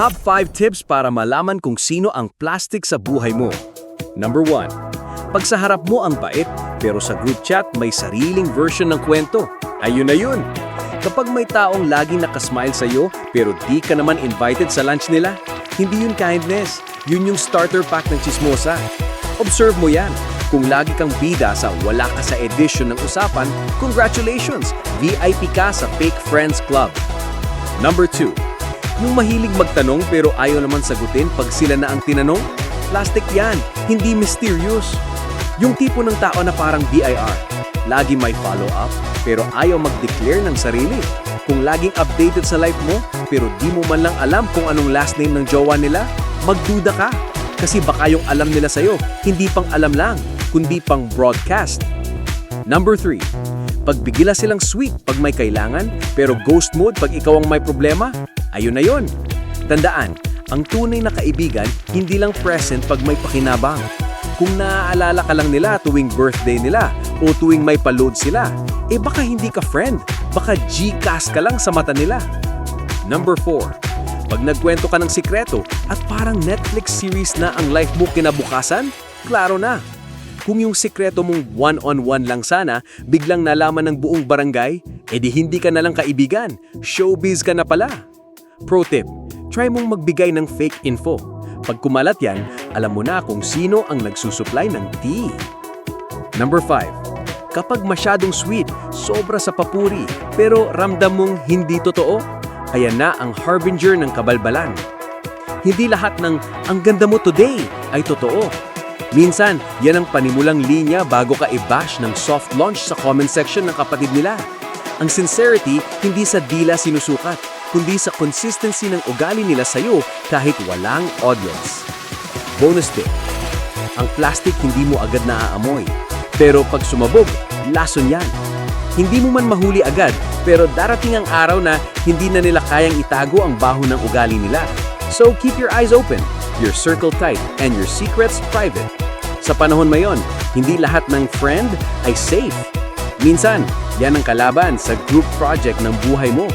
Top 5 tips para malaman kung sino ang plastic sa buhay mo. Number 1. Pag sa harap mo ang bait, pero sa group chat may sariling version ng kwento. Ayun na yun. Kapag may taong laging nakasmile sa'yo, pero di ka naman invited sa lunch nila, hindi yun kindness. Yun yung starter pack ng chismosa. Observe mo yan. Kung lagi kang bida sa wala ka sa edition ng usapan, congratulations! VIP ka sa Fake Friends Club. Number 2. Yung mahilig magtanong pero ayaw naman sagutin pag sila na ang tinanong? Plastic yan, hindi mysterious. Yung tipo ng tao na parang BIR. Lagi may follow-up pero ayaw mag-declare ng sarili. Kung laging updated sa life mo pero di mo man lang alam kung anong last name ng jowa nila, magduda ka. Kasi baka yung alam nila sa'yo, hindi pang alam lang, kundi pang broadcast. Number 3. Pagbigila silang sweet pag may kailangan, pero ghost mode pag ikaw ang may problema, ayun na yun. Tandaan, ang tunay na kaibigan, hindi lang present pag may pakinabang. Kung naaalala ka lang nila tuwing birthday nila o tuwing may paload sila, eh baka hindi ka friend, baka Gcash ka lang sa mata nila. Number 4. Pag nagkwento ka ng sikreto at parang Netflix series na ang life mo kinabukasan, klaro na. Kung yung sikreto mong one-on-one lang sana, biglang nalaman ng buong barangay, edi hindi ka na lang kaibigan, showbiz ka na pala. Pro tip, try mong magbigay ng fake info. Pag kumalat yan, alam mo na kung sino ang nagsusupply ng tea. Number 5. Kapag masyadong sweet, sobra sa papuri, pero ramdam mong hindi totoo, ayan na ang harbinger ng kabalbalan. Hindi lahat ng ang ganda mo today ay totoo. Minsan, yan ang panimulang linya bago ka i-bash ng soft launch sa comment section ng kapatid nila. Ang sincerity, hindi sa dila sinusukat, kundi sa consistency ng ugali nila sa'yo kahit walang audience. Bonus tip. Ang plastic hindi mo agad naaamoy. Pero pag sumabog, lason yan. Hindi mo man mahuli agad, pero darating ang araw na hindi na nila kayang itago ang baho ng ugali nila. So keep your eyes open, your circle tight, and your secrets private. Sa panahon mayon, hindi lahat ng friend ay safe. Minsan, yan ang kalaban sa group project ng buhay mo.